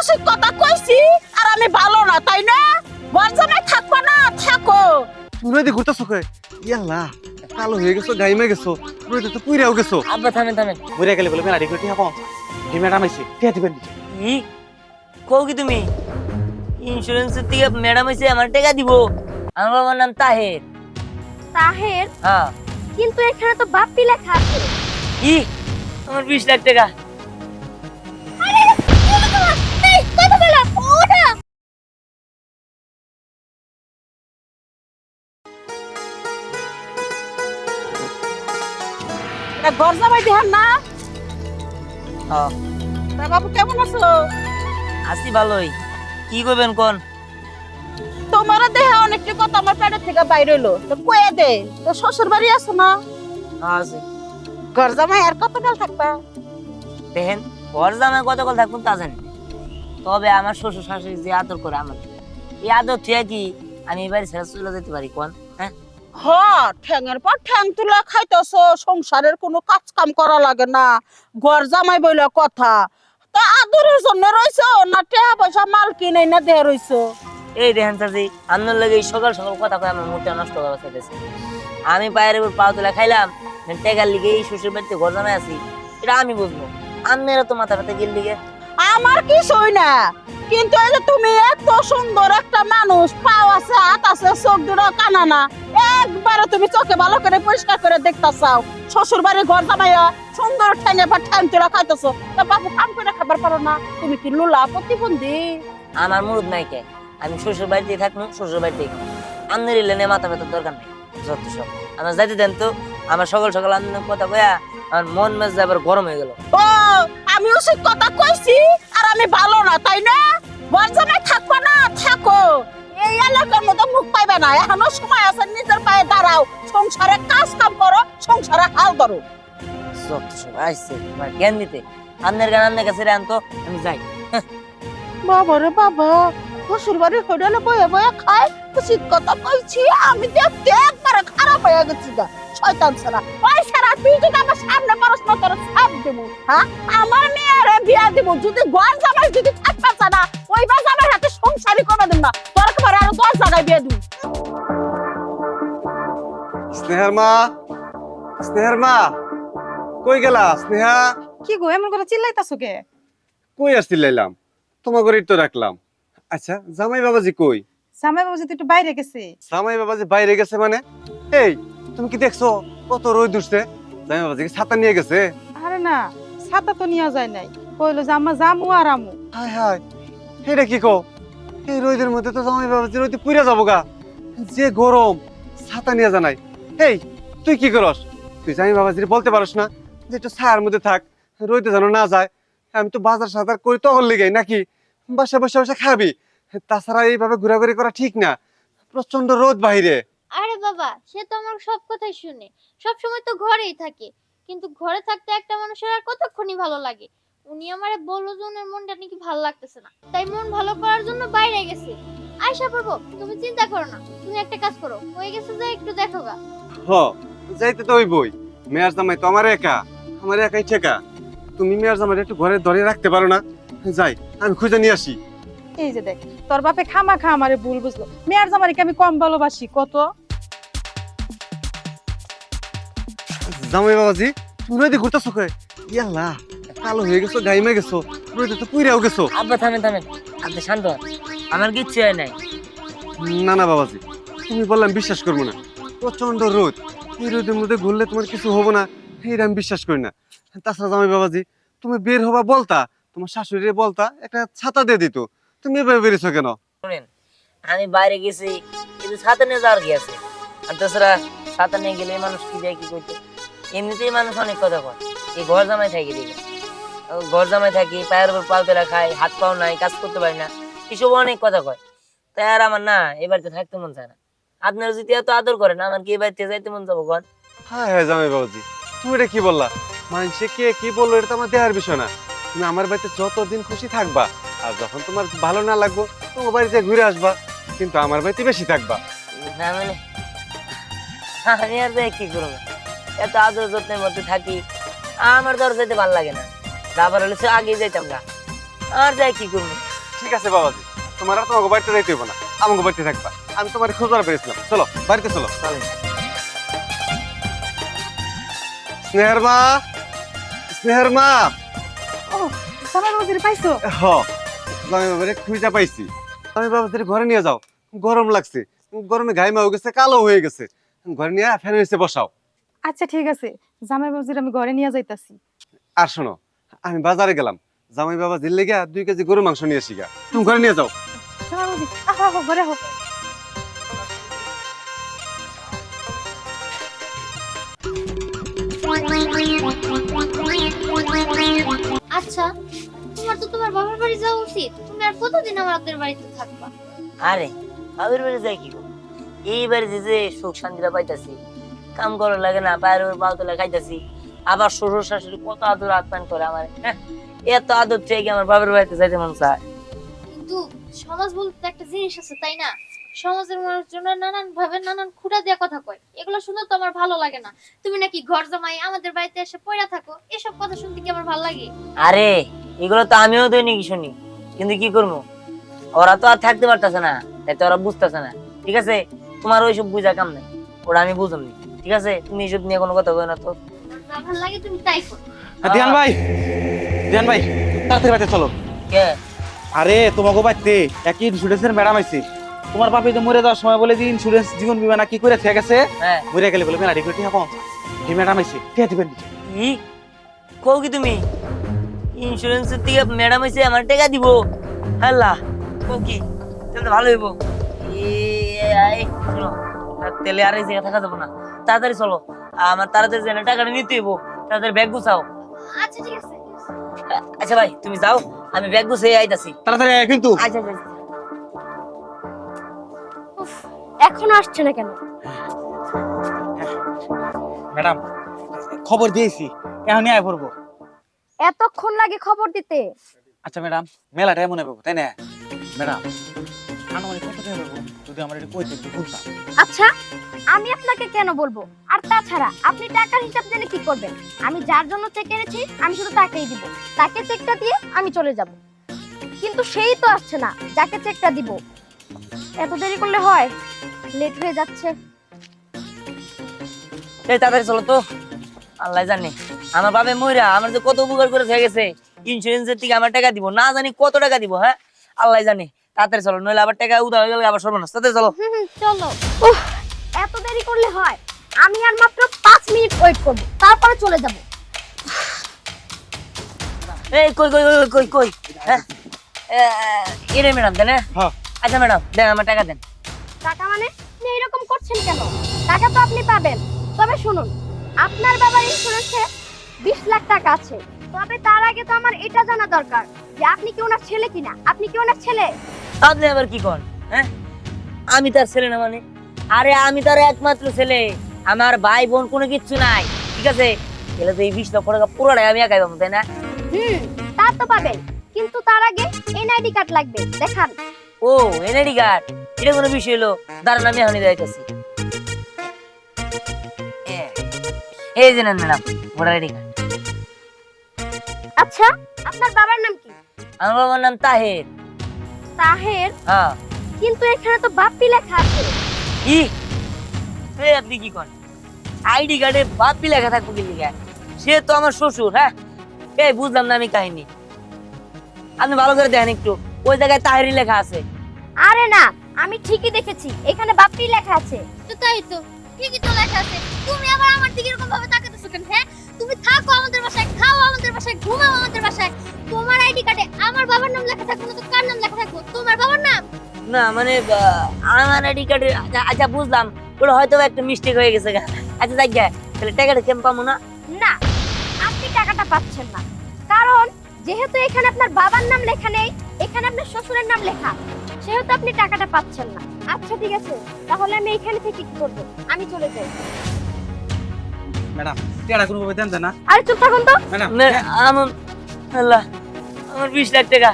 উচিত কথা কইছি আর আমি ভালো না তাই না? বর জামাই থাকবা না থাকো। তুমি নদী ঘুরতেছো কই? ইয়াল্লা কালো হয়ে গেছো গাইমে গেছো নদী তো পুইরাও গেছো। আব্বা থামেন থামেন। বুড়িয়া গেলে বলে মেলা রেখে টিয়া পাও ম্যাডাম আইছে টিয়া দিবেন ই কও কি তুমি? ইন্স্যুরেন্সের থেকে ম্যাডাম এসে আমার টাকা দিব। আমার বাবার নাম তাহের। তাহের? হ্যাঁ। কিন্তু এখানে তো বাপ্পি লেখা আছে। ই আমার বিশ লাখ টাকা। ঘর জামাই না? তা বাবু কেমন আছো? আছি ভালোই। কি করবেন কোন? তোমার দেহে অনেকটা কথা আমার পেটের থেকে বাইরে হলো তো কয়ে দে তো শ্বশুর বাড়ি আছো না? আছে। ঘর জামাই আর কতকাল থাকবা? দেখেন ঘর জামাই কত কল থাকুন তা জানি তবে আমার শ্বশুর শাশুড়ি যে আদর করে আমার। এই আদর থেকে কি আমি এবারে ছেড়ে চলে যেতে পারি কোন হ্যাঁ? হ ঠ্যাঙের পর ঠ্যাং তুলা খাইতেছ সংসারের কোনো কাজ কাম করা লাগে না ঘর জামাই বইলে কথা। তা আদরের জন্য রইছো না টেহা পয়সা মাল কিনে না দেহে রইছো? এই দেখেন চাচি আপনার লাগে সকাল সকাল কথা কয়ে আমার মুখটা নষ্ট করা চাইতেছে আমি পায়ের উপর পা তুলে খাইলাম টেকার লিগে এই শ্বশুর বাড়িতে ঘর জামাই আছি এটা আমি বুঝব। আপনারা তো মাথা ব্যথা গেল লিগে। আমার কিছুই না কিন্তু এই যে তুমি এত সুন্দর একটা মানুষ পাও আছে হাত আছে চোখ দুটো কানা না একবারে তুমি চোখে ভালো করে পরিষ্কার করে দেখতে চাও শ্বশুর বাড়ি ঘর জামাইয়া সুন্দর ঠ্যাঙে বা ঠ্যাং তুলা খাইতেছো। তা বাবু কাম করে খাবার পারো না। তুমি কি লুলা প্রতিবন্ধী? আমার মুরুদ নাই কে। আমি শ্বশুর বাড়িতে থাকব শ্বশুর বাড়িতে আপনার লেনে মাথা ব্যথার দরকার নেই যত সব। আমার যাইতে দেন তো আমার সকাল সকাল আপনার কথা কয়া আমার মন মেজ আবার গরম হয়ে গেল। ও আমি উচিত কথা কইছি আর আমি ভালো না তাই না? বর্জনায় থাকব না থাকো। এই এলাকার মধ্যে মুখ পাইবে না। এখনও সময় আছে নিজের পায়ে দাঁড়াও। সংসারে কাজ কাম করো সংসারে হাল ধরো। যত সব আইসে আমার জ্ঞান দিতে। আপনার গান আপনার কাছে রে আমি যাই। বাবা রে বাবা শ্বশুর বাড়ি হোটেলে বয়ে বয়ে খায়। উচিত কথা কইছি আমি দেখতে একবারে খারাপ হয়ে গেছি গা। শয়তান ছাড়া। ওই সারা তুই যদি আমার সামনে পারস না তোর দেবো হ্যাঁ? আমার মেয়েরে বিয়া দিব যদি গন জামাই যদি থাকতে চা না ওই বা জামাই হাতে সংসারই করে দিন না। তোর আরও দশ জায়গায় বিয়ে দিব। স্নেহার মা স্নেহার মা কই গেলা স্নেহা? কি গো এমন করে চিল্লাইতাছো কে? কই আসছিলাম তোমার ঘরে তো রাখলাম। আচ্ছা জামাই বাবাজি কই? জামাই বাবু যদি একটু বাইরে গেছে। জামাই বাবাজি বাইরে গেছে মানে? এই তুমি কি দেখছ? কত রোদ উঠছে। জামাই বাবাজি কি ছাতা নিয়ে গেছে। আরে না ছাতা তো নিয়ে যায় নাই। কইলো যে আম্মা জামু আর আমু। হায় হায় এটা কি কো এই রোদের মধ্যে তো জামাই বাবাজি রোদে পুড়ে যাব গা। যে গরম, ছাতা নিয়ে জানাই। এই তুই কি করস? তুই জামাই বাবাজি বলতে পারস না যে একটু ছায়ার মধ্যে থাক, রোদে যেন না যায়। আমি তো বাজার সাজার করি তখন লেগে নাকি? বসে বসে বসে খাবি। তাছাড়া এইভাবে ঘোরাঘুরি করা ঠিক না। প্রচণ্ড রোদ বাইরে আরে বাবা, সে তো আমার সব কথাই শুনে। সব সময় তো ঘরেই থাকে। কিন্তু ঘরে থাকতে একটা মানুষের আর কতক্ষণই ভালো লাগে? উনি আমারে বলল যে ওনার মনটা নাকি ভালো লাগতেছে না। তাই মন ভালো করার জন্য বাইরে গেছে। আয়সা পারব তুমি চিন্তা করো না তুমি একটা কাজ করো। হয়ে গেছে যে একটু দেখো গা। হ যাইতে তো ওই বই মেয়ার জামাই তো আমার একা। আমার একাই ঠেকা। তুমি মেয়ার জামাই একটু ঘরে ধরে রাখতে পারো না। যাই আমি খুঁজে নিয়ে আসি। এই যে দেখ তোর বাপে খামা খা আমারে ভুল বুঝলো। মেয়ের জামাইকে আমি কম ভালোবাসি কত? জামাই বাবাজি তুমি ঘুরতেছো কই? ইয়াল্লা। কালো হয়ে গেছো গাইমে গেছো রোদে তো পুইরাও গেছো। আব্বা থামেন থামেন। আপনি শান্ত আমার কিচ্ছু হয় নাই। না না বাবাজি তুমি বললাম বিশ্বাস করব না। প্রচণ্ড রোদ। এই রোদের মধ্যে ঘুরলে তোমার কিছু হব না। এইটা আমি বিশ্বাস করি না। তাছাড়া জামাই বাবাজি তুমি বের হবা বলতা তোমার শাশুড়ি বলতা একটা ছাতা দিয়ে দিত। তুমি এভাবে বেরিয়েছো কেন? শুনেন আমি বাইরে গেছি কিন্তু ছাতা নিয়ে যাওয়ার কি আছে? আর তাছাড়া ছাতা নিয়ে গেলে মানুষ কি যায় কি করতে? এমনিতেই মানুষ অনেক কথা কয়। এই ঘর জামাই থাকি দেখে ঘর জামাই থাকি পায়ের উপর পাও তেলা খাই হাত পাও নাই কাজ করতে পারি না। এসব অনেক কথা কয়। তাই আর আমার না এ বাড়িতে থাকতে মন চায় না। আপনারা যদি এত আদর করেন আমার কি এ বাড়িতে যাইতে মন যাব ঘর হ্যাঁ হ্যাঁ জামাই বাবাজি তুমি এটা কি বললা? মানুষে কে কি বলল এটা তো আমার দেহার বিষয় না। তুমি আমার বাড়িতে যতদিন খুশি থাকবা আর যখন তোমার ভালো না লাগবো তোমার বাড়িতে ঘুরে আসবা কিন্তু আমার বাড়িতে বেশি থাকবা। না মানে আমি আর কি করব? এত আদর যত্নের মধ্যে থাকি আমার ধর যেতে ভালো লাগে না। যাবার হলে আগে যাইতাম না আর যাই কি করব? ঠিক আছে বাবাজি তোমার আর তোমাকে বাড়িতে যাইতে হইব না। আমাকে বাড়িতে থাকবা। আমি তোমার খোঁজার পেরেছিলাম। চলো বাড়িতে চলো। স্নেহার মা স্নেহার মা। জামাই বাবাজির পাইছো? হ আমি বাবারে খুঁজা পাইছি। আমি বাবাদের ঘরে নিয়ে যাও। গরম লাগছে। গরমে ঘাইমা হয়ে গেছে কালো হয়ে গেছে। ঘরে নিয়ে ফ্যানের নিচে বসাও। আচ্ছা ঠিক আছে। জামাই বাবাজির আমি ঘরে নিয়ে যাইতাছি। আর শোনো আমি বাজারে গেলাম। জামাই বাবা দিল্লি গিয়া দুই কেজি গরু মাংস নিয়ে আসি গা। তুমি ঘরে নিয়ে যাও। ঘরে আচ্ছা তোমার তো তোমার বাবার বাড়ি যাওয়া উচিত। তুমি আর কতদিন আমাদের বাড়িতে থাকবা? আরে বাবির বাড়ি যাই কি? এই বাড়িতে যে সুখ শান্তিটা পাইতাছি কাম করা লাগে না বাইরে পাও তোলা খাইতাছি। আবার শ্বশুর শাশুড়ি কত আদর আপ্যায়ন করে আমার এত আদর থেকে আমার বাবার বাড়িতে যাইতে মন চায়। কিন্তু সমাজ বলতে একটা জিনিস আছে তাই না? সমাজের নানান ভাবে নানান খুঁটা দিয়ে কথা কয়। এগুলো তো আমার ভালো লাগে না। তুমি নাকি ঘর জামাই আমাদের বাড়িতে এসে পড়া থাকো এসব কথা শুনতে কি আমার ভালো লাগে? আরে এগুলো তো আমিও দৈনিক শুনি। কিন্তু কি করব? ওরা তো আর থাকতে পারতেছে না তাই তো ওরা বুঝতেছে না। ঠিক আছে? তোমার ওইসব বুঝা কাম নাই। ওরা আমি বুঝলাম ঠিক আছে? তুমি এইসব নিয়ে কোনো কথা বলো না তো। যা ভালো লাগে তুমি তাই করো। দিয়ান ভাই। দিয়ান ভাই তাড়াতাড়ি বাড়িতে চলো। কে? আরে তোমাকে বাড়িতে একই ইন্স্যুরেন্সের ম্যাডাম আইছে। তোমার বাপে তো মরে যাওয়ার সময় বলে যে ইন্স্যুরেন্স জীবন বীমা না কি করে থেকে গেছে হ্যাঁ। মরে গেলে বলে মেলা টিহা পৌঁছা এই ম্যাডাম আইছে টিহা দিবেন কি? কও কি তুমি? ইন্স্যুরেন্সের থেকে ম্যাডাম এসে আমার টাকা দিব। আল্লাহ কও কি? তাহলে ভালো হইব। এই শোনো। তেলে আর এই জায়গা থাকা যাব না। তাড়াতাড়ি চলো। আমার তাড়াতাড়ি জেনে টাকাটা নিতে হইব তাড়াতাড়ি ব্যাগ গুছাও। আচ্ছা ঠিক আছে আচ্ছা ভাই তুমি যাও আমি ব্যাগ গুছিয়ে আইতাছি। তাড়াতাড়ি আয় কিন্তু। আচ্ছা আচ্ছা আচ্ছা। এখনও আসছে না কেন? ম্যাডাম খবর দিয়েছি এখন আয় পড়ব। এতক্ষণ লাগে খবর দিতে। আচ্ছা ম্যাডাম মেলাটাই মনে পাবো তাই না? ম্যাডাম আনুমানিক কত টাকা পাবো যদি আমার এটা কইতে একটু বলতাম আচ্ছা আমি আপনাকে কেন বলব? আর তাছাড়া আপনি টাকার হিসাব জেনে কি করবেন? আমি যার জন্য চেক এনেছি আমি শুধু তাকেই দিব। তাকে চেকটা দিয়ে আমি চলে যাব। কিন্তু সেই তো আসছে না যাকে চেকটা দিব। এত দেরি করলে হয়? লেট হয়ে যাচ্ছে। এই তাড়াতাড়ি চলো তো। আল্লাহ জানে আমার বাবা মইরা আমার যে কত উপকার করে হয়ে গেছে। ইন্স্যুরেন্সের থেকে আমার টাকা দিব না জানি কত টাকা দিব হ্যাঁ? আল্লাহ জানে। তাড়াতাড়ি চলো নইলে আবার টাকা উদা হয়ে গেলে আবার সর্বনাশ। তাড়াতাড়ি চলো। চলো। উফ এত দেরি করলে হয়? আমি আর মাত্র পাঁচ মিনিট ওয়েট করব তারপরে চলে যাব। এই কই কই কই কই কই? হ্যাঁ এরে ম্যাডাম দেন হ্যাঁ? হ্যাঁ। আচ্ছা ম্যাডাম দেন আমার টাকা দেন। টাকা মানে? আপনি এরকম করছেন কেন? টাকা তো আপনি পাবেন। তবে শুনুন আপনার বাবার ইন্স্যুরেন্সে বিশ লাখ টাকা আছে। তবে তার আগে তো আমার এটা জানা দরকার যে আপনি কি ওনার ছেলে কিনা? আপনি কি ওনার ছেলে? আপনি আবার কি কন হ্যাঁ? আমি তার ছেলে না মানে? আরে আমি তার একমাত্র ছেলে। আমার ভাই বোন কোনো কিচ্ছু নাই ঠিক আছে? এলে তো এই বিশ লক্ষ টাকা পুরোটাই আমি একাই পাবো তাই না? হুম তা তো পাবেন কিন্তু তার আগে এনআইডি কার্ড লাগবে দেখান। ও এনআইডি কার্ড? এটা কোনো বিষয় হলো? দাঁড়ান আমি এখনই যাইতেছি। এই যে নেন ম্যাডাম ভোটার আইডি কার্ড। আচ্ছা আপনার বাবার নাম কি? আমার বাবার নাম তাহের। তাহের? হ্যাঁ। কিন্তু এখানে তো বাপ্পি লেখা আছে। কি এই আপনি কি করেন? আইডি কার্ডে বাপি লেখা থাকব কি লিখা? সে তো আমার শ্বশুর হ্যাঁ? এই বুঝলাম না আমি কাহিনী। আপনি ভালো করে দেখেন একটু ওই জায়গায় তাহেরি লেখা আছে। আরে না আমি ঠিকই দেখেছি এখানে বাপ্পি লেখা আছে। তো তাই তো ঠিকই তো লেখা আছে। তুমি আবার আমার দিকে এরকম ভাবে তাকাতেছো কেন হ্যাঁ? তুমি থাকো আমাদের বাসায় খাও আমাদের বাসায় ঘুমাও আমাদের বাসায়। তোমার আইডি কার্ডে আমার বাবার নাম লেখা থাকবে না তো কার নাম লেখা থাকবে? তোমার বাবার নাম? না মানে আমার আইডি কার্ডে আচ্ছা বুঝলাম। ওটা হয়তো একটা মিস্টেক হয়ে গেছে আচ্ছা গে তাহলে টাকাটা কেমন পাবো না? না আপনি টাকাটা পাচ্ছেন না। কারণ যেহেতু এখানে আপনার বাবার নাম লেখা নেই এখানে আপনার শ্বশুরের নাম লেখা সেহেতু আপনি টাকাটা পাচ্ছেন না। আচ্ছা ঠিক আছে তাহলে আমি এখানে থেকে কি করব? আমি চলে যাই। ম্যাডাম টেড়া কোনো ভাবে দেন না। আরে চুপ থাকুন তো। ম্যাডাম আমার আল্লাহ আমার বিশ লাখ টাকা।